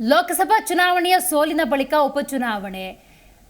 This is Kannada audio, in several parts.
ಲೋಕಸಭಾ ಚುನಾವಣೆಯ ಸೋಲಿನ ಬಳಿಕ ಉಪಚುನಾವಣೆ.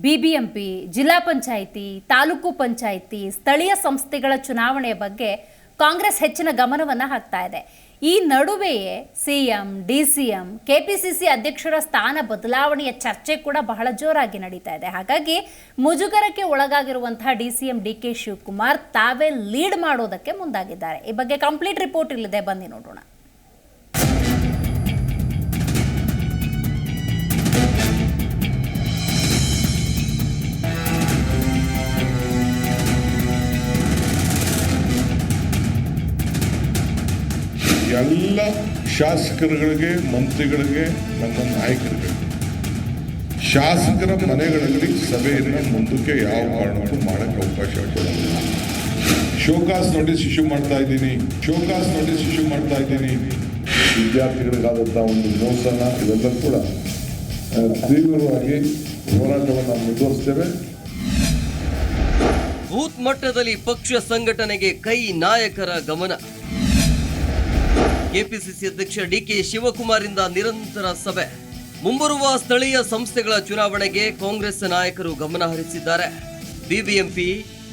ಬಿಬಿಎಂಪಿ, ಜಿಲ್ಲಾ ಪಂಚಾಯಿತಿ, ತಾಲೂಕು ಪಂಚಾಯಿತಿ, ಸ್ಥಳೀಯ ಸಂಸ್ಥೆಗಳ ಚುನಾವಣೆಯ ಬಗ್ಗೆ ಕಾಂಗ್ರೆಸ್ ಹೆಚ್ಚಿನ ಗಮನವನ್ನು ಹಾಕ್ತಾ ಇದೆ. ಈ ನಡುವೆಯೇ ಸಿಎಂ, ಡಿಸಿಎಂ, ಕೆಪಿಸಿಸಿ ಅಧ್ಯಕ್ಷರ ಸ್ಥಾನ ಬದಲಾವಣೆಯ ಚರ್ಚೆ ಕೂಡ ಬಹಳ ಜೋರಾಗಿ ನಡೀತಾ ಇದೆ. ಹಾಗಾಗಿ ಮುಜುಗರಕ್ಕೆ ಒಳಗಾಗಿರುವಂತಹ ಡಿಸಿಎಂ, ಡಿ ಕೆ ಶಿವಕುಮಾರ್ ತಾವೇ ಲೀಡ್ ಮಾಡೋದಕ್ಕೆ ಮುಂದಾಗಿದ್ದಾರೆ. ಈ ಬಗ್ಗೆ ಕಂಪ್ಲೀಟ್ ರಿಪೋರ್ಟ್ ಇಲ್ಲಿದೆ ಬನ್ನಿ ನೋಡೋಣ. ಎಲ್ಲ ಶಾಸಕರುಗಳಿಗೆ, ಮಂತ್ರಿಗಳಿಗೆ, ನಮ್ಮ ನಾಯಕರಿಗೆ ಶಾಸಕರ ಮನೆಗಳಲ್ಲಿ ಸಭೆಯನ್ನು ಮುಂದಕ್ಕೆ ಯಾವ ಕಾರಣಕ್ಕೂ ಮಾಡಕ್ಕೆ ಅವಕಾಶ ಕೊಡೋದಿಲ್ಲ ಶೋಕಾಸ್ ನೋಟಿಸ್ ಇಶ್ಯೂ ಮಾಡ್ತಾ ಇದ್ದೀನಿ. ಶೋಕಾಸ್ ನೋಟಿಸ್ ಇಶ್ಯೂ ಮಾಡ್ತಾ ಇದ್ದೀನಿ. ವಿದ್ಯಾರ್ಥಿಗಳಿಗಾದಂಥ ಒಂದು ಮೋಸನ ಇದೆಲ್ಲ ಕೂಡ ತೀವ್ರವಾಗಿ ಹೋರಾಟವನ್ನು ಮುಂದುವರಿಸ್ತೇವೆ. ಬೂತ್ ಮಟ್ಟದಲ್ಲಿ ಪಕ್ಷ ಸಂಘಟನೆಗೆ ಕೈ ನಾಯಕರ ಗಮನ. ಕೆಪಿಸಿಸಿ ಅಧ್ಯಕ್ಷ ಡಿಕೆ ಶಿವಕುಮಾರಿಂದ ನಿರಂತರ ಸಭೆ. ಮುಂಬರುವ ಸ್ಥಳೀಯ ಸಂಸ್ಥೆಗಳ ಚುನಾವಣೆಗೆ ಕಾಂಗ್ರೆಸ್ ನಾಯಕರು ಗಮನ ಹರಿಸಿದ್ದಾರೆ. ಬಿಬಿಎಂಪಿ,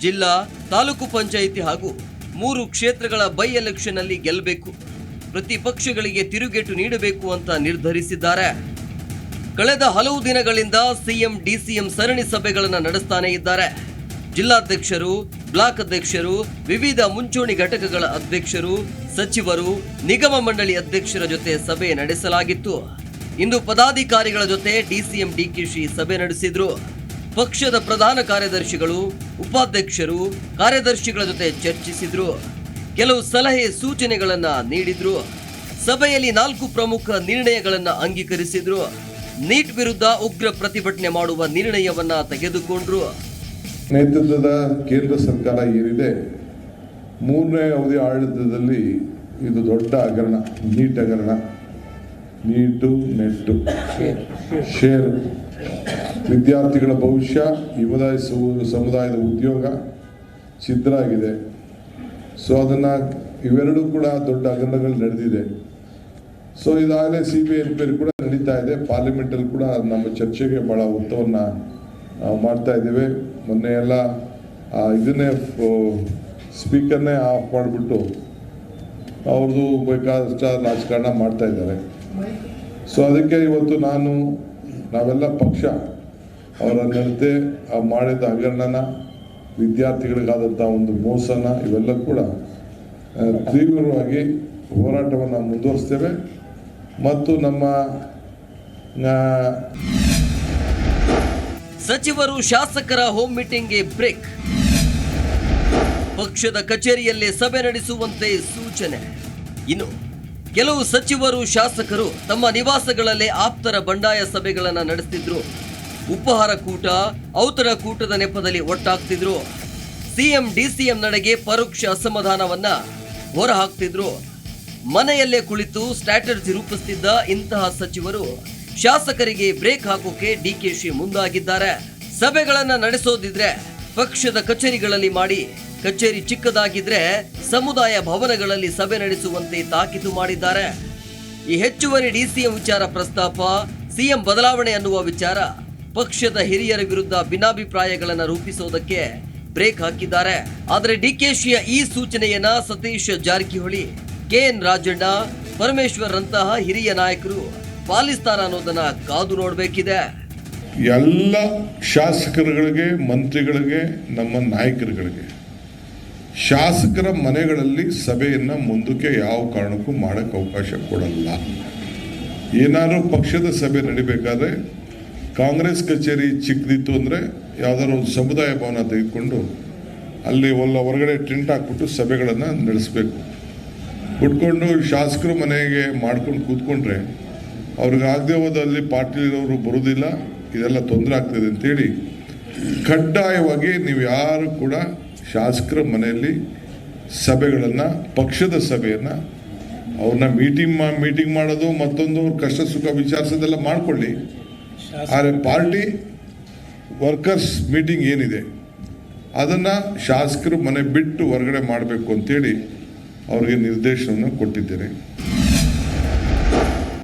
ಜಿಲ್ಲಾ, ತಾಲೂಕು ಪಂಚಾಯಿತಿ ಹಾಗೂ ಮೂರು ಕ್ಷೇತ್ರಗಳ ಬೈ ಎಲೆಕ್ಷನ್ ಅಲ್ಲಿ ಗೆಲ್ಲಬೇಕು ಪ್ರತಿಪಕ್ಷಗಳಿಗೆ ತಿರುಗೇಟು ನೀಡಬೇಕು ಅಂತ ನಿರ್ಧರಿಸಿದ್ದಾರೆ. ಕಳೆದ ಹಲವು ದಿನಗಳಿಂದ ಸಿಎಂ, ಡಿಸಿಎಂ ಸರಣಿ ಸಭೆಗಳನ್ನು ನಡೆಸ್ತಾನೆ ಇದ್ದಾರೆ. ಜಿಲ್ಲಾಧ್ಯಕ್ಷರು, ಬ್ಲಾಕ್ ಅಧ್ಯಕ್ಷರು, ವಿವಿಧ ಮುಂಚೂಣಿ ಘಟಕಗಳ ಅಧ್ಯಕ್ಷರು ಸಚಿವರು ನಿಗಮ ಮಂಡಳಿ ಅಧ್ಯಕ್ಷರ ಜೊತೆ ಸಭೆ ನಡೆಸಲಾಗಿತ್ತು. ಇಂದು ಪದಾಧಿಕಾರಿಗಳ ಜೊತೆ ಡಿಸಿಎಂ ಡಿಕೆಶಿ ಸಭೆ ನಡೆಸಿದ್ರು. ಪಕ್ಷದ ಪ್ರಧಾನ ಕಾರ್ಯದರ್ಶಿಗಳು, ಉಪಾಧ್ಯಕ್ಷರು, ಕಾರ್ಯದರ್ಶಿಗಳ ಜೊತೆ ಚರ್ಚಿಸಿದ್ರು. ಕೆಲವು ಸಲಹೆ ಸೂಚನೆಗಳನ್ನ ನೀಡಿದ್ರು. ಸಭೆಯಲ್ಲಿ ನಾಲ್ಕು ಪ್ರಮುಖ ನಿರ್ಣಯಗಳನ್ನು ಅಂಗೀಕರಿಸಿದ್ರು. ನೀಟ್ ವಿರುದ್ಧ ಉಗ್ರ ಪ್ರತಿಭಟನೆ ಮಾಡುವ ನಿರ್ಣಯವನ್ನ ತೆಗೆದುಕೊಂಡ್ರು. ನೇತೃತ್ವದ ಕೇಂದ್ರ ಸರ್ಕಾರ ಏನಿದೆ? ಮೂರನೇ ಅವಧಿ ಆಡಳಿತದಲ್ಲಿ ಇದು ದೊಡ್ಡ ಹಗರಣ ನೀಟ್ ಹಗರಣ. ನೀಟು ನೆಟ್ಟು. ಶೇರ್. ವಿದ್ಯಾರ್ಥಿಗಳ ಭವಿಷ್ಯ ಯುವದಾಯ ಸಮುದಾಯದ ಉದ್ಯೋಗ ಛಿದ್ರ ಆಗಿದೆ ಸೊ ಅದನ್ನು ಇವೆರಡೂ ಕೂಡ ದೊಡ್ಡ ಹಗರಣಗಳು ನಡೆದಿದೆ. ಸೊ ಇದಾಗಲೇ ಸಿ ಬಿ ಎನ್ಕ್ವೈರಿ ಕೂಡ ನಡೀತಾ ಇದೆ. ಪಾರ್ಲಿಮೆಂಟಲ್ಲಿ ಕೂಡ ನಮ್ಮ ಚರ್ಚೆಗೆ ಭಾಳ ಉತ್ತವನ್ನು ಮಾಡ್ತಾ ಇದ್ದೇವೆ. ಮೊನ್ನೆ ಎಲ್ಲ ಇದನ್ನೇ ಸ್ಪೀಕರ್ನೇ ಆಫ್ ಮಾಡಿಬಿಟ್ಟು ಅವ್ರದ್ದು ಬೇಕಾದಷ್ಟ ರಾಜಕಾರಣ ಮಾಡ್ತಾ ಇದ್ದಾರೆ. ಸೊ ಅದಕ್ಕೆ ಇವತ್ತು ನಾನು, ನಾವೆಲ್ಲ ಪಕ್ಷ, ಅವರ ನಡತೆ, ಆ ಮಾಡಿದ ಹಗರಣನ ವಿದ್ಯಾರ್ಥಿಗಳಿಗಾದಂಥ ಒಂದು ಮೋಸನ ಇವೆಲ್ಲ ಕೂಡ ತೀವ್ರವಾಗಿ ಹೋರಾಟವನ್ನು ಮುಂದುವರಿಸ್ತೇವೆ. ಮತ್ತು ನಮ್ಮ ಸಚಿವರು ಶಾಸಕರ ಹೋಮ್ ಮೀಟಿಂಗ್ಗೆ ಬ್ರೇಕ್ ಪಕ್ಷದ ಕಚೇರಿಯಲ್ಲೇ ಸಭೆ ನಡೆಸುವಂತೆ ಸೂಚನೆ. ಇನ್ನು ಕೆಲವು ಸಚಿವರು, ಶಾಸಕರು ತಮ್ಮ ನಿವಾಸಗಳಲ್ಲೇ ಆಪ್ತರ ಬಂಡಾಯ ಸಭೆಗಳನ್ನು ನಡೆಸ್ತಿದ್ರು. ಉಪಹಾರ ಕೂಟ ಔತರ ಕೂಟದ ನೆಪದಲ್ಲಿ ಒಟ್ಟಾಗ್ತಿದ್ರು. ಸಿಎಂ, ಡಿಸಿಎಂ ನಡೆಗೆ ಪರೋಕ್ಷ ಅಸಮಾಧಾನವನ್ನ ಹೊರಹಾಕ್ತಿದ್ರು. ಮನೆಯಲ್ಲೇ ಕುಳಿತು ಸ್ಟ್ರಾಟರ್ಜಿ ರೂಪಿಸುತ್ತಿದ್ದ ಇಂತಹ ಸಚಿವರು ಶಾಸಕರಿಗೆ ಬ್ರೇಕ್ ಹಾಕೋಕೆ ಡಿಕೆಶಿ ಮುಂದಾಗಿದ್ದಾರೆ. ಸಭೆಗಳನ್ನು ನಡೆಸೋದಿದ್ರೆ ಪಕ್ಷದ ಕಚೇರಿಗಳಲ್ಲಿ ಮಾಡಿ, ಕಚೇರಿ ಚಿಕ್ಕದಾಗಿದ್ರೆ ಸಮುದಾಯ ಭವನಗಳಲ್ಲಿ ಸಭೆ ನಡೆಸುವಂತೆ ತಾಕೀತು ಮಾಡಿದ್ದಾರೆ. ಈ ಹೆಚ್ಚುವರಿ ಡಿಸಿಎಂ ವಿಚಾರ ಪ್ರಸ್ತಾಪ ಸಿಎಂ ಬದಲಾವಣೆ ಅನ್ನುವ ವಿಚಾರ ಪಕ್ಷದ ಹಿರಿಯರ ವಿರುದ್ಧ ಭಿನ್ನಾಭಿಪ್ರಾಯಗಳನ್ನು ರೂಪಿಸೋದಕ್ಕೆ ಬ್ರೇಕ್ ಹಾಕಿದ್ದಾರೆ. ಆದರೆ ಡಿಕೆಶಿಯ ಈ ಸೂಚನೆಯನ್ನ ಸತೀಶ್ ಜಾರಕಿಹೊಳಿ ಕೆಎನ್ ರಾಜಣ್ಣ, ಪರಮೇಶ್ವರ್ ಅಂತಹ ಹಿರಿಯ ನಾಯಕರು ಪಾಲಿಸ್ತಾನ ಅನ್ನೋದನ್ನ ಕಾದು ನೋಡಬೇಕಿದೆ. ಎಲ್ಲ ಶಾಸಕರುಗಳಿಗೆ, ಮಂತ್ರಿಗಳಿಗೆ, ನಮ್ಮ ನಾಯಕರುಗಳಿಗೆ. ಶಾಸಕರ ಮನೆಗಳಲ್ಲಿ ಸಭೆಯನ್ನು ಮುಂದಕ್ಕೆ ಯಾವ ಕಾರಣಕ್ಕೂ ಮಾಡೋಕ್ಕೆ ಅವಕಾಶ ಕೊಡಲ್ಲ. ಏನಾದರೂ ಪಕ್ಷದ ಸಭೆ ನಡಿಬೇಕಾದ್ರೆ ಕಾಂಗ್ರೆಸ್ ಕಚೇರಿ ಚಿಕ್ಕದಿತ್ತು ಅಂದರೆ ಯಾವುದಾದ್ರು ಒಂದು ಸಮುದಾಯ ಭವನ ತೆಗೆದುಕೊಂಡು ಅಲ್ಲಿ ಒಲ್ಲ ಹೊರಗಡೆ ಟೆಂಟ್ ಹಾಕ್ಬಿಟ್ಟು ಸಭೆಗಳನ್ನು ನಡೆಸಬೇಕು. ಕುಟ್ಕೊಂಡು ಶಾಸಕರು ಮನೆಗೆ ಮಾಡ್ಕೊಂಡು ಕೂತ್ಕೊಂಡ್ರೆ ಅವ್ರಿಗೆ ಆಗದೆ ಹೋದಲ್ಲಿ ಪಾರ್ಟಿಲಿರೋರು ಬರೋದಿಲ್ಲ. ಇದೆಲ್ಲ ತೊಂದರೆ ಆಗ್ತದೆ ಅಂತೇಳಿ ಕಡ್ಡಾಯವಾಗಿ ನೀವು ಯಾರು ಕೂಡ ಶಾಸಕರ ಮನೆಯಲ್ಲಿ ಸಭೆಗಳನ್ನು, ಪಕ್ಷದ ಸಭೆಯನ್ನು, ಅವ್ರನ್ನ ಮೀಟಿಂಗ್ ಮಾ ಮೀಟಿಂಗ್ ಮಾಡೋದು, ಮತ್ತೊಂದು ಕಷ್ಟ ಸುಖ ವಿಚಾರಿಸೋದೆಲ್ಲ ಮಾಡಿಕೊಳ್ಳಿ. ಆದರೆ ಪಾರ್ಟಿ ವರ್ಕರ್ಸ್ ಮೀಟಿಂಗ್ ಏನಿದೆ, ಅದನ್ನು ಶಾಸಕರು ಮನೆ ಬಿಟ್ಟು ಹೊರಗಡೆ ಮಾಡಬೇಕು ಅಂತೇಳಿ ಅವರಿಗೆ ನಿರ್ದೇಶನವನ್ನು ಕೊಟ್ಟಿದ್ದೇನೆ.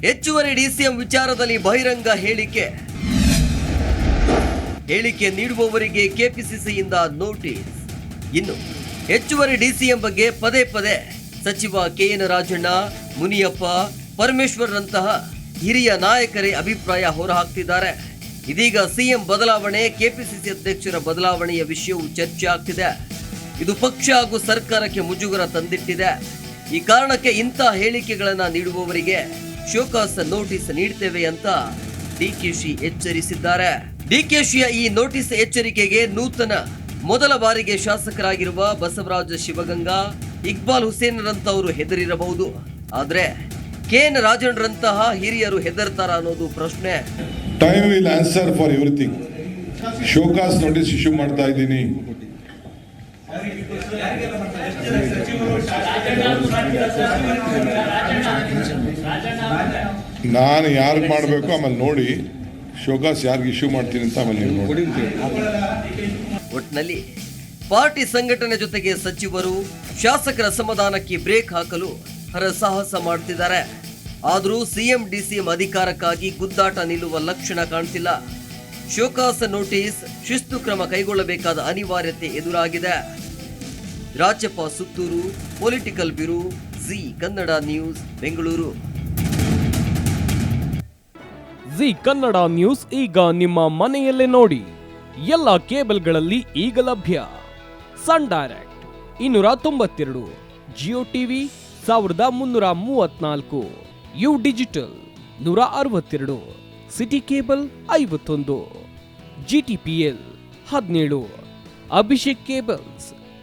ಹೆಚ್ಚುವರಿ ಡಿಸಿಎಂ ವಿಚಾರದಲ್ಲಿ ಬಹಿರಂಗ ಹೇಳಿಕೆ. ಹೇಳಿಕೆ ನೀಡುವವರಿಗೆ ಕೆಪಿಸಿಸಿಯಿಂದ ನೋಟಿಸ್. ಇನ್ನು ಹೆಚ್ಚುವರಿ ಡಿಸಿಎಂ ಬಗ್ಗೆ ಪದೇ ಪದೇ ಸಚಿವ ಕೆ ಎನ್ ರಾಜಣ್ಣ, ಮುನಿಯಪ್ಪ, ಪರಮೇಶ್ವರ್ರಂತಹ ಹಿರಿಯ ನಾಯಕರೇ ಅಭಿಪ್ರಾಯ ಹೊರಹಾಕ್ತಿದ್ದಾರೆ. ಇದೀಗ ಸಿಎಂ ಬದಲಾವಣೆ, ಕೆಪಿಸಿಸಿ ಅಧ್ಯಕ್ಷರ ಬದಲಾವಣೆಯ ವಿಷಯವು ಚರ್ಚೆ ಆಗ್ತಿದೆ. ಇದು ಪಕ್ಷ ಹಾಗೂ ಸರ್ಕಾರಕ್ಕೆ ಮುಜುಗರ ತಂದಿಟ್ಟಿದೆ. ಈ ಕಾರಣಕ್ಕೆ ಇಂಥ ಹೇಳಿಕೆಗಳನ್ನು ನೀಡುವವರಿಗೆ ಶೋಕಾಸ್ ನೋಟಿಸ್ ನೀಡುತ್ತೇವೆ ಅಂತ ಡಿಕೆಶಿ ಎಚ್ಚರಿಸಿದ್ದಾರೆ. ಡಿಕೆಶಿಯ ಈ ನೋಟಿಸ್ ಎಚ್ಚರಿಕೆಗೆ ನೂತನ ಮೊದಲ ಬಾರಿಗೆ ಶಾಸಕರಾಗಿರುವ ಬಸವರಾಜ ಶಿವಗಂಗಾ, ಇಕ್ಬಾಲ್ ಹುಸೇನ್ರಂತವರು ಹೆದರಿರಬಹುದು. ಆದ್ರೆ ಕೆಎನ್ ರಾಜಣ್ರಂತಹ ಹಿರಿಯರು ಹೆದರ್ತಾರ ಅನ್ನೋದು ಪ್ರಶ್ನೆ. Time will answer for everything show cause notice issue ಮಾಡ್ತಾ ಇದ್ದೀನಿ. ನಾನು ಯಾರಿಗೆ ಮಾಡಬೇಕು ಆಮೇಲೆ ನೋಡಿ, ಶೋಕಾಸ್ ಯಾರಿಗೆ ಇಶ್ಯೂ ಮಾಡ್ತೀನಿ ಅಂತ ಆಮೇಲೆ ಒಟ್ನಲ್ಲಿ ಪಾರ್ಟಿ ಸಂಘಟನೆ ಜೊತೆಗೆ ಸಚಿವರು ಶಾಸಕರ ಸಮಾಧಾನಕ್ಕೆ ಬ್ರೇಕ್ ಹಾಕಲು ಹರಸಾಹಸ ಮಾಡ್ತಿದ್ದಾರೆ. ಆದರೂ ಸಿಎಂ ಡಿಸಿಎಂ ಅಧಿಕಾರಕ್ಕಾಗಿ ಗುದ್ದಾಟ ನಿಲ್ಲುವ ಲಕ್ಷಣ ಕಾಣ್ತಿಲ್ಲ. ಶೋಕಾಸ್ ನೋಟಿಸ್ ಶಿಸ್ತು ಕ್ರಮ ಕೈಗೊಳ್ಳಬೇಕಾದ ಅನಿವಾರ್ಯತೆ ಎದುರಾಗಿದೆ. Rajyappa Sutturu, political bureau, Zee Kannada news, Bengaluru. Zee Kannada news ಈಗ ನಿಮ್ಮ ಮನೆಯಲ್ಲೇ ನೋಡಿ. ಎಲ್ಲ ಕೇಬಲ್ಗಳಲ್ಲಿ ಈಗ ಲಭ್ಯ. ಸನ್ ಡೈರೆಕ್ಟ್ ಇನ್ನೂರ ತೊಂಬತ್ತೆರಡು, ಜಿಯೋ ಟಿವಿ ಸಾವಿರದ ಮುನ್ನೂರ ಮೂವತ್ನಾಲ್ಕು, ಯು ಡಿಜಿಟಲ್ ನೂರ ಅರವತ್ತೆರಡು, ಸಿಟಿ ಕೇಬಲ್ ಐವತ್ತೊಂದು, ಜಿ ಟಿ ಪಿ ಎಲ್ ಹದಿನೇಳು, ಅಭಿಷೇಕ್ ಕೇಬಲ್ಸ್